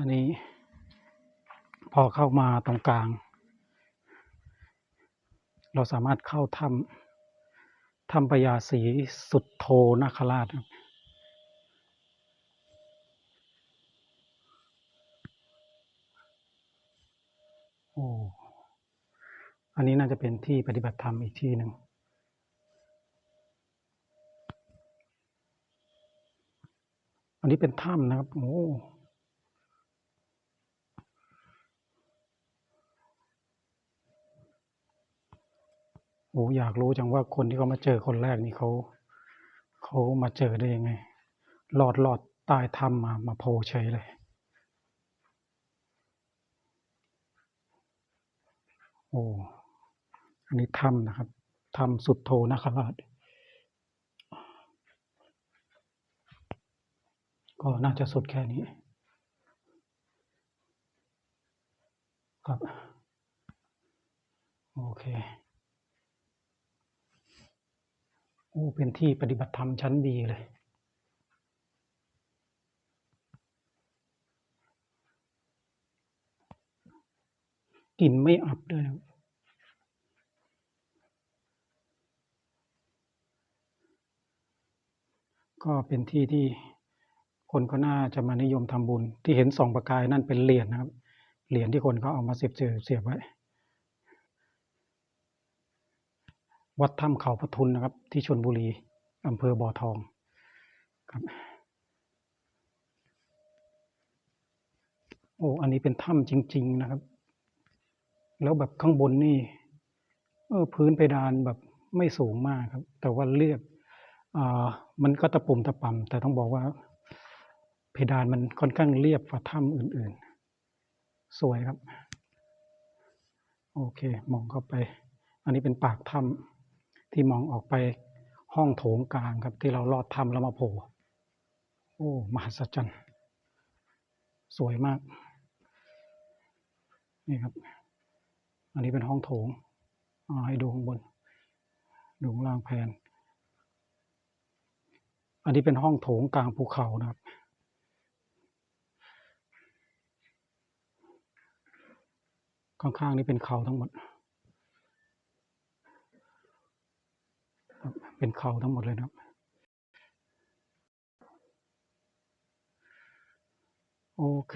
อันนี้ พอเข้ามาตรงกลาง เราสามารถเข้าถ้ำถ้ำพญาศรีสุดโทนาคราชครับโอ้ อันนี้น่าจะเป็นที่ปฏิบัติธรรมอีกที่หนึ่ง อันนี้เป็นถ้ำนะครับ โอ้ โอ้อยากรู้จังว่าคนที่เขามาเจอคนแรกนี่เขาเขามาเจอได้ยังไงหลอดหลอดต้ถ้ำมามาโผล่เฉยเลยโอ้อันนี้ถ้ำนะครับถ้ำสุดโทนาคราชก็น่าจะสุดแค่นี้ ครับ โอเค โอ้เป็นที่ปฏิบัติธรรมชั้นดีเลย กลิ่นไม่อับด้วยก็เป็นที่ที่คนก็น่าจะมานิยมทำบุญ ที่เห็นสองประกายนั่นเป็นเหรียญนะครับ เหรียญที่คนเขาเอามาเสียบเสียบไว้ วัดถ้ำเขาพระทุนนะครับ ที่ชนบุรีอำเภอบ่อทองครับโอ้อันนี้เป็นถ้ำจริง ๆนะครับ แล้วแบบข้างบนนี่เออพื้นเพดานแบบไม่สูงมากครับ แต่ว่าเรียบอ่ามันก็ตะปุ่มตะป่ำแต่ต้องบอกว่า เพดานมันค่อนข้างเรียบกว่าถ้ำอื่น ๆ สวยครับ โอเค มองเข้าไป อันนี้เป็นปากถ้ำ ที่มองออกไปห้องโถงกลางครับ ที่เราลอดถ้ำแล้วมาโผล่โอ้มหัศจรรย์สวยมาก นี่ครับ อันนี้เป็นห้องโถงอ่าให้ดูข้างบน ดูข้างล่างแผน อันนี้เป็นห้องโถงกลางภูเขานะครับ ข้างๆนี่เป็นเขาทั้งหมดครับ เป็นเขาทั้งหมดเลยนะครับ โอเค